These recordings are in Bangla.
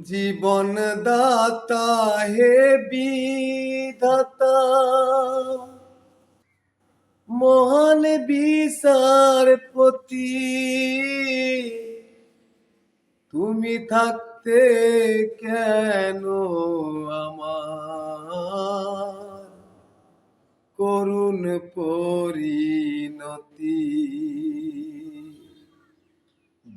জীবন দাতা হে বিধাতা। মহান বিচারপতি তুমি থাকতে কেন আমার? করুণ পরিণতি।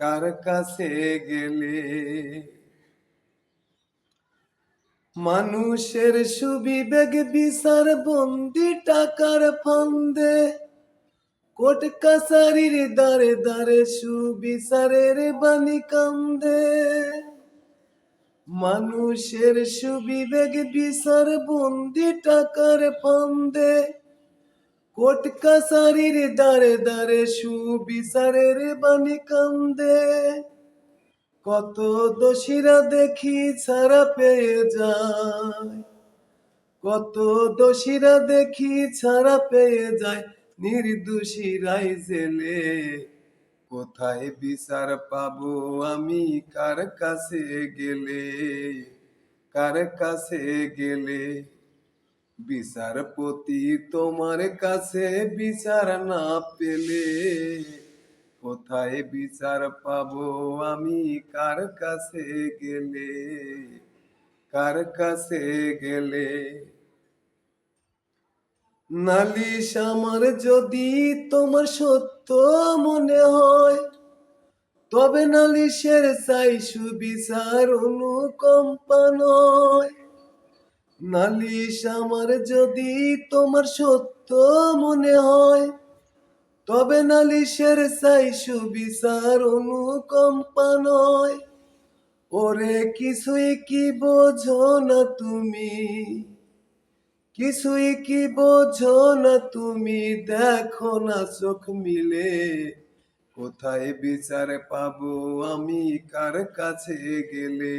কার কাছে গেলে? মানুষের সুবিবেক বিচার বন্দি টাকার ফান্দে। কোট কাসারির দারে দারে সুবিচারের বাণী কান্দে। মানুষের সুবিবেক বিচার বন্দি টাকার ফান্দে। কোট কাসারির দারে দারে সুবিচারের বাণী কান্দে কত দোষীরা দেখি ছাড়া পেয়ে যায় কত দোষীরা দেখি ছাড়া পেয়ে যায় নির্দোষীরাই জেলে কোথায় বিচার পাবো আমি কার কাছে গেলে কার কাছে গেলে বিচারপতি তোমার কাছে বিচার না পেলে কোথায় বিচার পাবো আমি? কার কাছে গেলে? কার কাছে গেলে? নালিশ আমার যদি তোমার সত্য মনে হয়, তবে নালিশের চাই সুবিচার অনুকম্পা নয়। নালিশ আমার যদি তোমার সত্য মনে হয়, তবে নালিশের চাই সুবিচার অনুকম্পা নয়। ওরে কিছুই কি বোঝো না তুমি? কিছুই কি বোঝো না তুমি? দেখো না চোখ মিলে, কোথায় বিচার পাবো আমি? কার কাছে গেলে?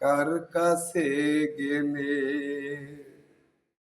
কার কাছে গেলে?